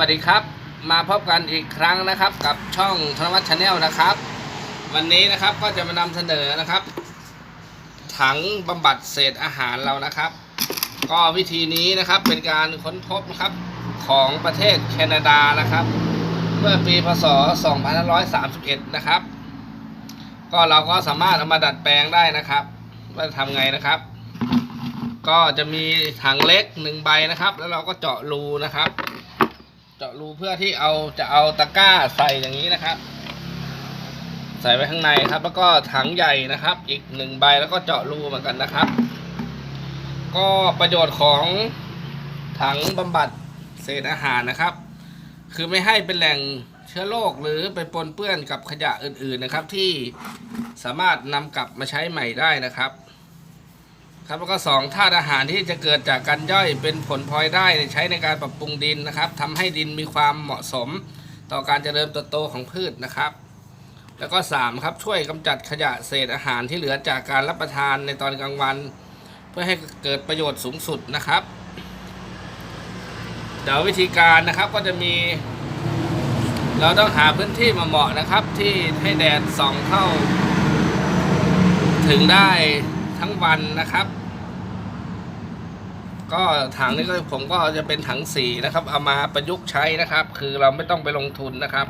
วัสดีครับ มาพบกันอีกครั้งนะครับ กับช่องธนวัฒน์ชาแนลนะครับ วันนี้นะครับก็จะมานำเสนอนะครับ ถังบำบัดเศษอาหารเรานะครับ ก็วิธีนี้นะครับเป็นการค้นพบนะครับของประเทศแคนาดานะครับ เมื่อปีพศ 2531 นะครับ ก็เราก็สามารถเอามาดัดแปลงได้นะครับว่าทำไงนะครับ ก็จะมีถังเล็กหนึ่งใบนะครับ แล้วเราก็เจาะรูนะครับ เจาะรูเพื่อที่เอาจะเอาตะกร้าใส่อย่างนี้นะครับ ใส่ไว้ข้างในครับ แล้วก็ถังใหญ่นะครับ อีกหนึ่งใบแล้วก็เจาะรูเหมือนกันนะครับ ก็ประโยชน์ของถังบำบัดเศษอาหารนะครับ คือไม่ให้เป็นแหล่งเชื้อโรคหรือไปปนเปื้อนกับขยะอื่นๆนะครับ ที่สามารถนำกลับมาใช้ใหม่ได้นะครับ ครับแล้วก็สองธาตุอาหารที่จะเกิดจากการย่อยเป็นผลพลอยได้ใช้ในการปรับปรุงดินนะครับทำให้ดินมีความเหมาะสม ต่อการเจริญเติบโตของพืชนะครับ แล้วก็3ครับช่วยกำจัดขยะเศษอาหารที่เหลือจากการรับประทานในตอนกลางวัน เพื่อให้เกิดประโยชน์สูงสุดนะครับ เดี๋ยววิธีการนะครับก็จะมี เราต้องหาพื้นที่มาเหมาะนะครับ ที่ให้แดดส่องเข้า ถึงได้ ทั้งวันนะครับ ก็ถังนี้ก็ผมก็จะเป็นถังสีนะครับ เอามาประยุกต์ใช้นะครับ คือเราไม่ต้องไปลงทุนนะครับ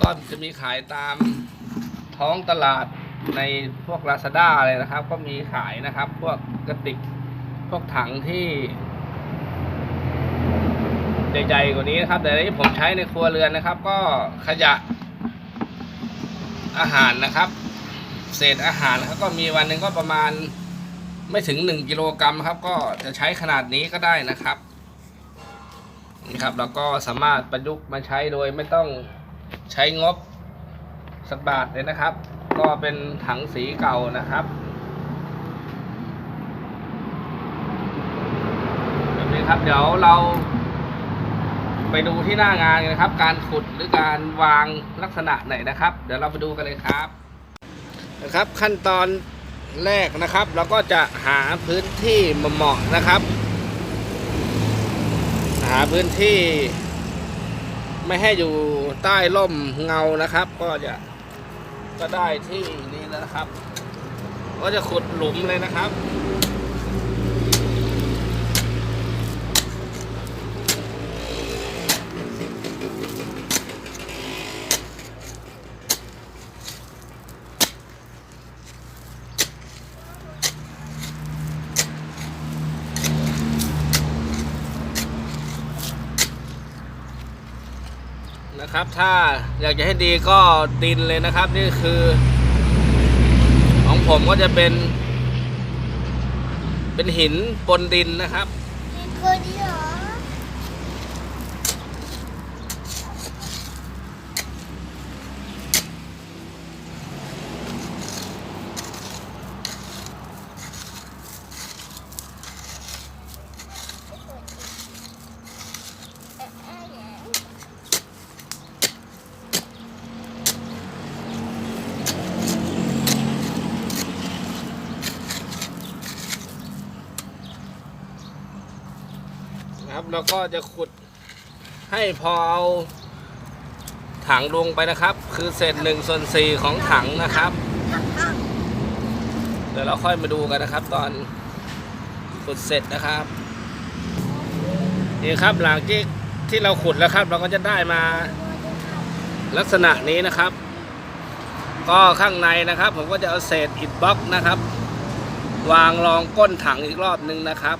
ก็จะมีขายตามท้องตลาดในพวก Lazada เลยนะครับ ก็มีขายนะครับ พวกกระติกพวกถังที่ใหญ่ๆกว่านี้นะครับ แต่ที่ผมใช้ในครัวเรือนนะครับ ก็ขยะอาหารนะครับ เศษอาหารนะครับก็มีวันหนึ่งก็ประมาณไม่ถึง 1 กิโลกรัมครับ ก็จะใช้ขนาดนี้ก็ได้นะครับนี่ครับแล้วก็สามารถประยุกต์มาใช้โดยไม่ต้องใช้งบสักบาทเลยนะครับ ก็เป็นถังสีเก่านะครับแบบนี้ครับเดี๋ยวเราไปดูที่หน้างานกันนะครับ การขุดหรือการวางลักษณะไหนนะครับ เดี๋ยวเราไปดูกันเลยครับ นะครับ ขั้นตอนแรกนะครับ เราก็จะหาพื้นที่เหมาะนะครับ หาพื้นที่ ไม่ให้อยู่ใต้ร่มเงานะครับ ก็จะก็ได้ที่นี้นะครับ ก็จะขุดหลุมเลยนะครับ นะครับ ถ้าอยากจะให้ดีก็ดินเลยนะครับ นี่คือ ของผมก็จะเป็น เป็นหินปนดินนะครับ มีคนเหรอ นะครับ แล้วก็จะขุดให้พอเอาถังลงไปนะครับ คือเศษหนึ่งส่วนสี่ของถังนะครับ เดี๋ยวเราค่อยมาดูกันนะครับ ตอนขุดเสร็จนะครับนี่ครับหลังที่ที่เราขุดแล้วครับ เราก็จะได้มาลักษณะนี้นะครับ ก็ข้างในนะครับ ผมก็จะเอาเศษอิฐบล็อกนะครับ วางรองก้นถังอีกรอบนึงนะครับ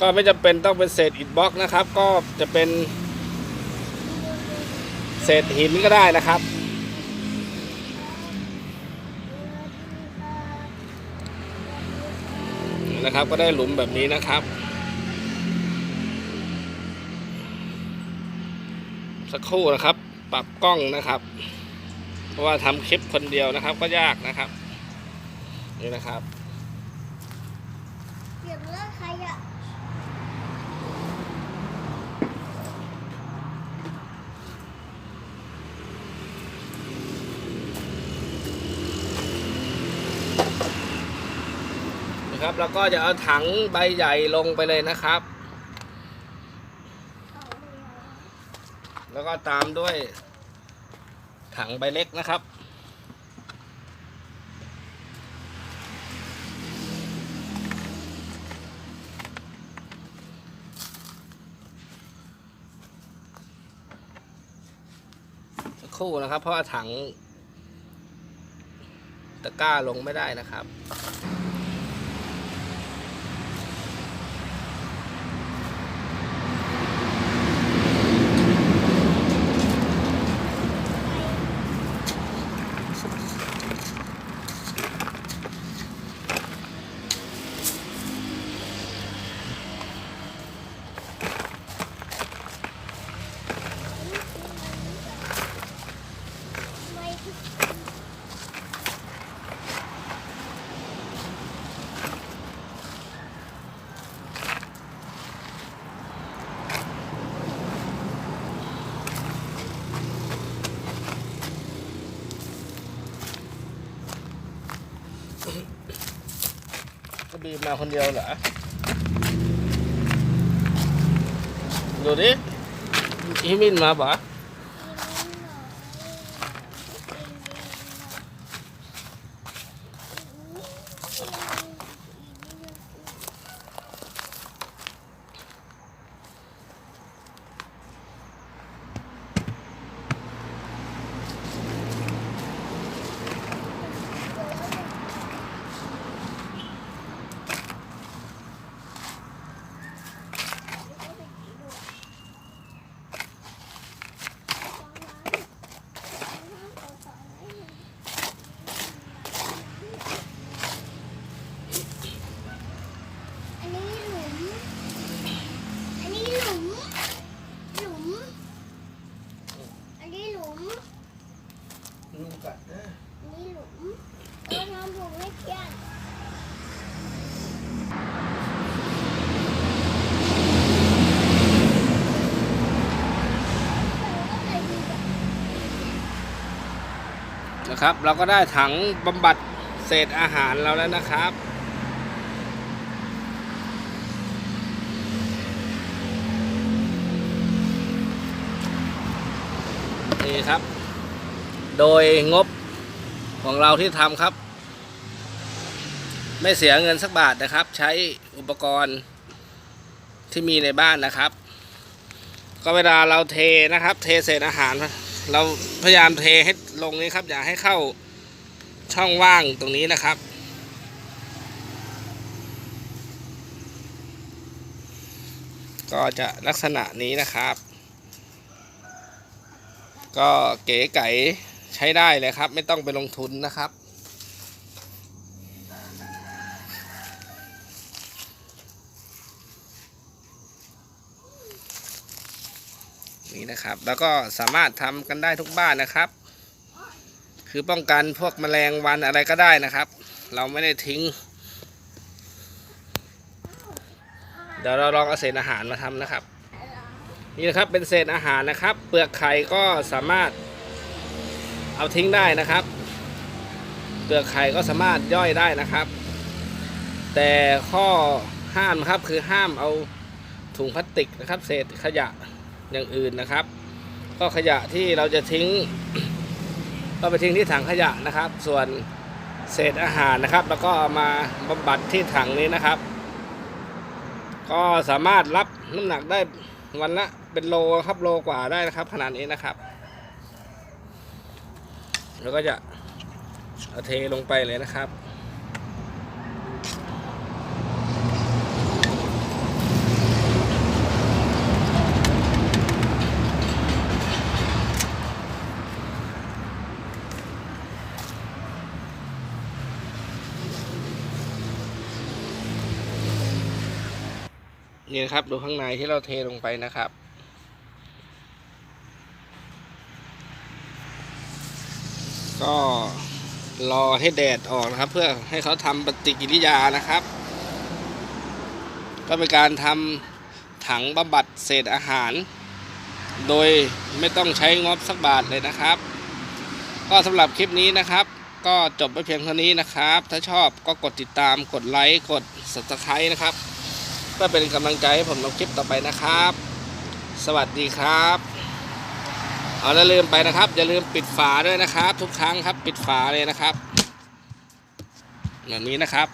ก็ไม่จำเป็นต้องเป็นเศษอิฐบล็อกนะครับ ก็จะเป็น เศษหินก็ได้นะครับ นะครับก็ได้หลุมแบบนี้นะครับ สักครู่นะครับ ปรับกล้องนะครับ เพราะว่าทำคลิปคนเดียวนะครับก็ยากนะครับ นี่นะครับเสียงเรื่องใคร อะครับ แล้วก็จะเอาถังใบใหญ่ลงไปเลยนะครับ แล้วก็ตามด้วย ถังใบเล็กนะครับคู่นะครับ เพราะถังตะกร้าลงไม่ได้นะครับ บีมมาคนเดียวเหรอ ดูดิฮิมินมาปะอันนี้หลุม อันนี้หลุม หลุม อันนี้ห ลุมกัดนะนนี้หลุมเออทำผมไม่เพี้ยนนะครับ เราก็ได้ถังบำบัดเศษอาหารเราแล้วนะครับ นี่ครับ โดยงบของเราที่ทำครับ ไม่เสียเงินสักบาทนะครับ ใช้อุปกรณ์ที่มีในบ้านนะครับ ก็เวลาเราเทนะครับ เทเศษอาหาร เราพยายามเทให้ลงนี้ครับ อย่าให้เข้าช่องว่างตรงนี้นะครับก็จะลักษณะนี้นะครับ ก็เก๋ไก๋ใช้ได้เลยครับ ไม่ต้องไปลงทุนนะครับ นี่นะครับ แล้วก็สามารถทำกันได้ทุกบ้านนะครับ คือป้องกันพวกแมลงวันอะไรก็ได้นะครับ เราไม่ได้ทิ้ง เดี๋ยวเราลองเอาเศษอาหารมาทำนะครับ นี่นะครับเป็นเศษอาหารนะครับ เปลือกไข่ก็สามารถเอาทิ้งได้นะครับ เปลือกไข่ก็สามารถย่อยได้นะครับ แต่ข้อห้ามนะครับคือห้ามเอาถุงพลาสติกนะครับ เศษขยะอย่างอื่นนะครับ ก็ขยะที่เราจะทิ้ง ก็ไปทิ้งที่ถังขยะนะครับ ส่วนเศษอาหารนะครับ แล้วก็ามาบำบัดที่ถังนี้นะครับ ก็สามารถรับน้ำหนักได้วันละ เป็นโลครับโลกว่าได้นะครับ ขนาดนี้นะครับ แล้วก็จะเเทลงไปเลยนะครับนี่นะครับดูข้างในที่เราเทลงไปนะครับ ก็รอให้แดดออกนะครับ เพื่อให้เขาทำปฏิกิริยานะครับ ก็เป็นการทำถังบำบัดเศษอาหาร โดยไม่ต้องใช้งบสักบาทเลยนะครับ ก็สำหรับคลิปนี้นะครับ ก็จบไปเพียงเท่านี้นะครับ ถ้าชอบก็กดติดตามกดไลค์กด subscribe นะครับเพื่อเป็นกำลังใจให้ผมทำคลิปต่อไปนะครับ สวัสดีครับ เอาแล้วลืมไปนะครับ อย่าลืมปิดฝาด้วยนะครับ ทุกครั้งครับ ปิดฝาเลยนะครับแบบนี้นะครับ